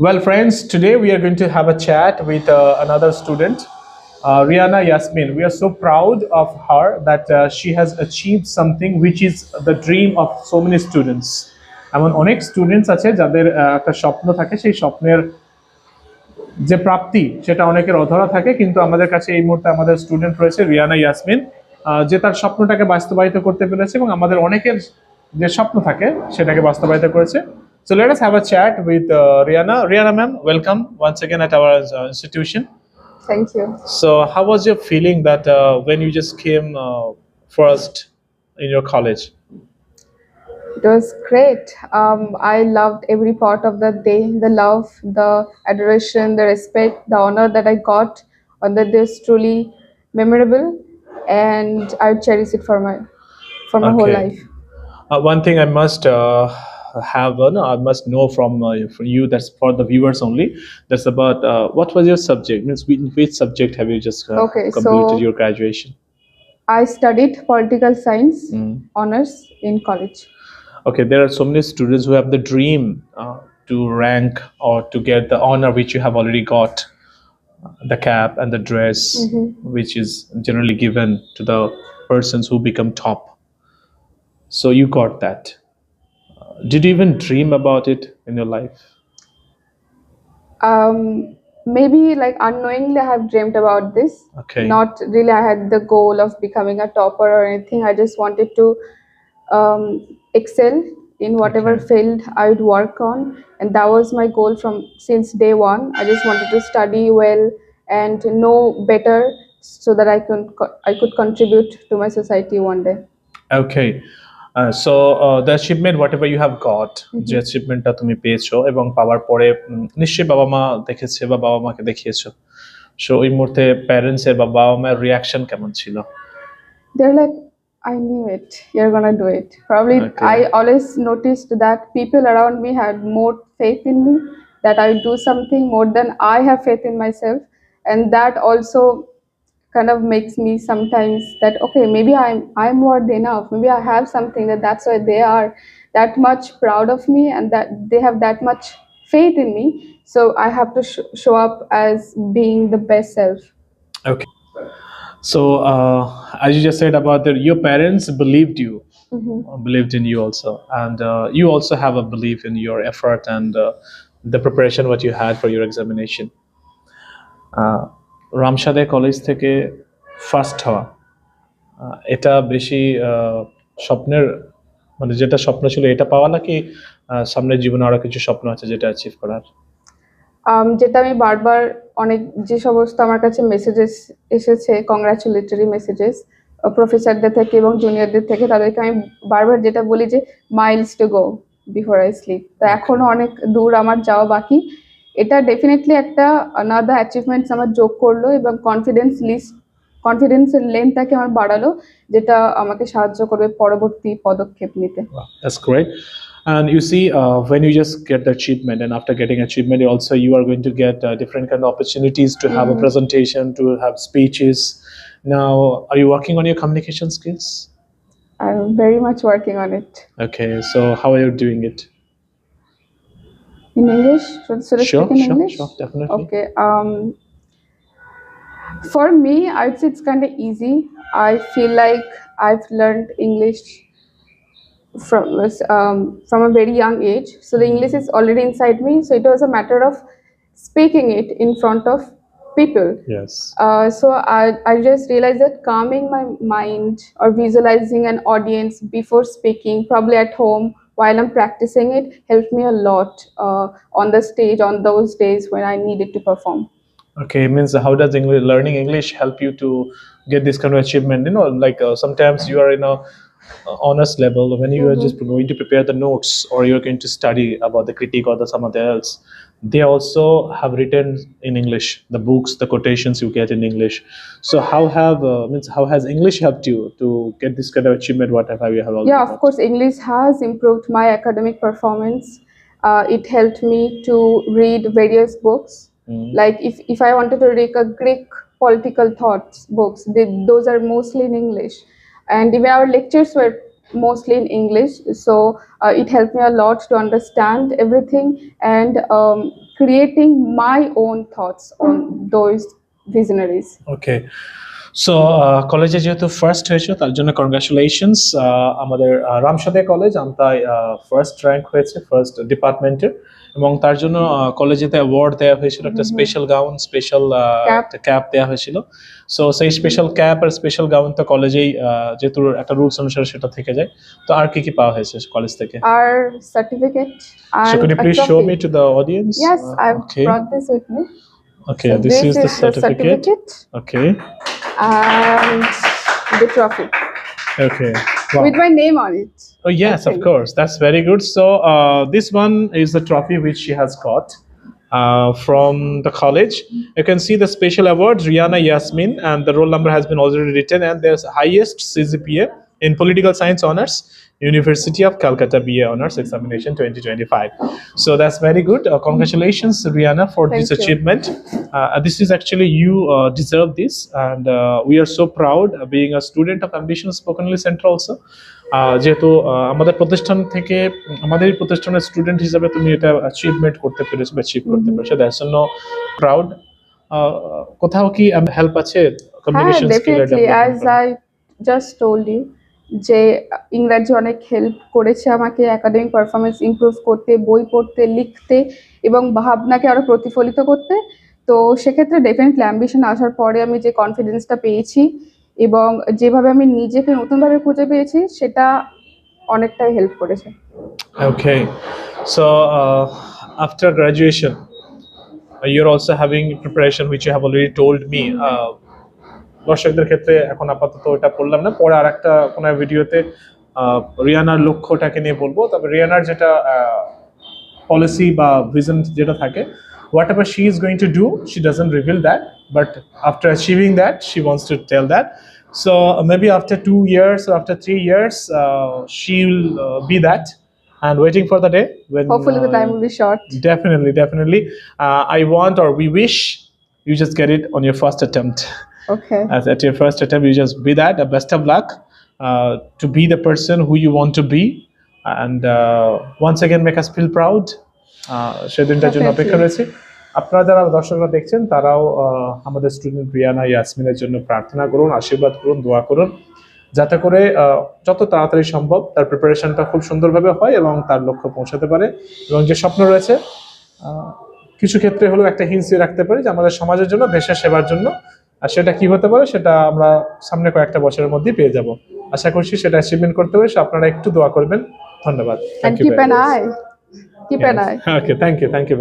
Well, friends, today we are going to have a chat with uh, another student, uh, Rihanna Yasmin. We are so proud of her that uh, she has achieved something which is the dream of so many students. এমন অনেক students আছে যাদের একটা স্বপ্ন থাকে সেই স্বপ্নের যে প্রাপ্তি সেটা অনেকের অধরা থাকে কিন্তু আমাদের কাছে এই মুহূর্তে আমাদের স্টুডেন্ট রয়েছে রিয়ানা ইয়াসমিন যে তার স্বপ্নটাকে বাস্তবায়িত করতে পেরেছে এবং আমাদের অনেকের যে স্বপ্ন থাকে সেটাকে বাস্তবায়িত করেছে So let us have a chat with uh, Rihanna. Rihanna ma'am, welcome once again at our uh, institution. Thank you. So how was your feeling that uh, when you just came uh, first in your college? It was great. Um, I loved every part of the day, the love, the adoration, the respect, the honor that I got on that day truly memorable and I cherish it for my, for my okay. whole life. Uh, one thing I must uh, have, uh, no, I must know from uh, from you. That's for the viewers only. That's about uh, what was your subject? Means which, which subject have you just uh, Okay, completed so- your graduation? I studied political science Mm. honors in college. Okay, there are so many students who have the dream uh, to rank or to get the honor which you have already got, uh, the cap and the dress, Mhm. which is generally given to the persons who become top. So you got that. Did you even dream about it in your life? Um, maybe like unknowingly, I have dreamed about this. Okay. Not really, I had the goal of becoming a topper or anything. I just wanted to um, excel in whatever Okay. field I would work on, and that was my goal from since day one. I just wanted to study well and know better so that I could I could contribute to my society one day. Okay. Uh, so uh, the achievement whatever you have got যে অ্যাচিভমেন্টটা তুমি পেয়েছ এবং পাওয়ার পরে নিশ্চয়ই বাবা মা দেখেছে বা বাবা মাকে দেখিয়েছো সো ওই মুহূর্তে প্যারেন্টস এর বা বাবা মায়ের রিয়াকশন কেমন ছিল They're like, I knew it. You're gonna do it. Probably, Okay. I always noticed that people around me had more faith in me, that I do something more than I have faith in myself, and that also kind of makes me sometimes that okay, maybe I'm I'm worthy enough. Maybe I have something that that's why they are that much proud of me, and that they have that much faith in me. So I have to sh- show up as being the best self. Okay. So uh, as you just said about that, your parents believed you, Mhm. uh, believed in you also, and uh, you also have a belief in your effort and uh, the preparation what you had for your examination. Uh, রামসাদে college থেকে first হওয়া। এটা বেশি স্বপ্নের মানে যেটা স্বপ্ন ছিল এটা পাওয়া নাকি আহ, সামনের জীবনে আরও কিছু স্বপ্ন আছে যেটা অ্যাচিভ করার? যেটা আমি বারবার অনেক যে সমস্ত আমার কাছে মেসেজেস এসেছে কংগ্রাচুলেটরি মেসেজেস প্রফেসরদের থেকে এবং জুনিয়রদের থেকে তাদেরকে আমি বারবার যেটা বলি যে miles to go before I sleep তো এখনও অনেক দূর আমার যাওয়া বাকি। এটা ডেফিনেটলি একটা আনাদার অ্যাচিভমেন্টস আমার যোগ করলো এবং কনফিডেন্স লিস্ট কনফিডেন্সের লেনটাকে আমার বাড়ালো যেটা আমাকে সাহায্য করবে পরবর্তী পদক্ষেপ নিতে Wow, that's great. And you see, uh, when you just get the achievement, and after getting achievement, also you are going to get uh, different kind of opportunities to have a Mhm. presentation, to have speeches. Now, are you working on your communication skills? I'm very much working on it. Okay, so how are you doing it? In English? Should, should I Sure, speak in sure, English? sure, definitely. Okay. Um, for me, I'd say it's kind of easy. I feel like I've learned English from um, from a very young age, so the English is already inside me. So it was a matter of speaking it in front of people. Yes. Uh, so I, I just realized that calming my mind or visualizing an audience before speaking, probably at home while I'm practicing it, helped me a lot uh, on the stage on those days when I needed to perform. Okay, means how does English learning English help you to get this kind of achievement? You know, like uh, sometimes you are in a uh, honest level when you are Mhm. just going to prepare the notes or you're going to study about the critique or the something else. They also have written in English the books, the quotations you get in English. So how have uh, means how has English helped you to get this kind of achievement? Whatever you have. already Yeah, of course, English has improved my academic performance. Uh, it helped me to read various books. Mm. Like if, if I wanted to read a Greek political thoughts books, they, those are mostly in English And even our lectures were mostly in English. So uh, it helped me a lot to understand everything and um, creating my own thoughts on those visionaries. Okay so কলেজে uh, যেহেতু first হয়েছে তার জন্য congratulations আমাদের uh, রামসাদে college আমতায় first rank হয়েছে first ডিপার্টমেন্টের এবং তার জন্য কলেজে তে অ্যাওয়ার্ড দেওয়া হয়েছিল একটা স্পেশাল গাউন স্পেশাল ক্যাপ দেওয়া হয়েছিল। সো সেই স্পেশাল ক্যাপ আর স্পেশাল গাউন তো কলেজেই যেহেতু একটা রুলস অনুসারে সেটা থেকে যায়। তো আর কি কি পাওয়া হয়েছে কলেজ থেকে? আর certificate R so could you please show me to the audience yes I have brought this with me okay this is the certificate okay R the trophy okay Wow. with my name on it. Oh yes, of course. That's very good. So uh, this one is the trophy which she has got uh, from the college. You can see the special awards, Rihanna Yasmin, and the roll number has been already written. And there's highest CGPA in political science honors, University of Calcutta BA honors examination 2025. So that's very good. Uh, congratulations, Rihanna, for this Thank you. achievement. Uh, this is actually you uh, deserve this, and uh, we are so proud uh, being a student of Ambition Spokenly Center also. আহ, যেহেতু আহ, আমাদের প্রতিষ্ঠান থেকে আমাদের এই প্রতিষ্ঠানের student হিসাবে তুমি এটা অ্যাচিভমেন্ট করতে পেরেছো বা অ্যাচিভ করতে হুম। পেরেছো দ্যাটস জন্য প্রাউড কোথাও কি হেল্প আছে হ্যাঁ communication definitely as I just told you যে ইংরাজি অনেক হেল্প করেছে আমাকে একাডেমিক পারফরমেন্স ইমপ্রুভ করতে বই পড়তে লিখতে এবং ভাবনাকে আরও প্রতিফলিত করতে তো সেক্ষেত্রে ডেফিনেটলি অ্যাম্বিশন আসার পরে আমি যে কনফিডেন্সটা পেয়েছি এবং যেভাবে আমি নিজেকে নতুনভাবে খুঁজে পেয়েছি সেটা অনেকটাই হেল্প করেছে okay so after uh, you're also having preparation, which you have already told me. Uh, দর্শকদের ক্ষেত্রে এখন আপাতত এটা বললাম না পরে আর একটা কোনো ভিডিওতে রিয়ানার লক্ষ্যটাকে নিয়ে বলব তবে রিয়ানার যেটা পলিসি বা ভিজন যেটা থাকে whatever she is going to do she doesn't reveal that but after achieving that she wants to tell that uh, after two years or after three years, uh, she'll uh, be that and waiting for the day when. The uh, time will be short Definitely, definitely. Uh, I want or we wish you just get it on your first attempt. Okay As at your first attempt, you just be that. Uh, best of luck uh, to be the person who you want to be, and uh, once again make us feel proud. Uh, সেদিনটার জন্য অপেক্ষা রয়েছে আপনারা যারা দর্শকরা দেখছেন তারাও আমাদের স্টুডেন্ট রিয়ানা ইয়াসমিনের জন্য প্রার্থনা করুন আশীর্বাদ করুন দোয়া করুন যাতে করে যত তাড়াতাড়ি সম্ভব তার প্রিপারেশনটা খুব সুন্দরভাবে হয় এবং তার লক্ষ্য পৌঁছাতে পারে এবং যে স্বপ্ন রয়েছে কিছু ক্ষেত্রে হলেও একটা হিংসি রাখতে পারি যে আমাদের সমাজের জন্য দেশের সেবার জন্য আর সেটা কি হতে পারে সেটা আমরা সামনে কয়েকটা বছরের মধ্যেই পেয়ে যাব। আশা করছি সেটা অ্যাচিভমেন্ট করতে পারে আপনারা একটু দোয়া করবেন। ধন্যবাদ। Thank eye okay thank you thank you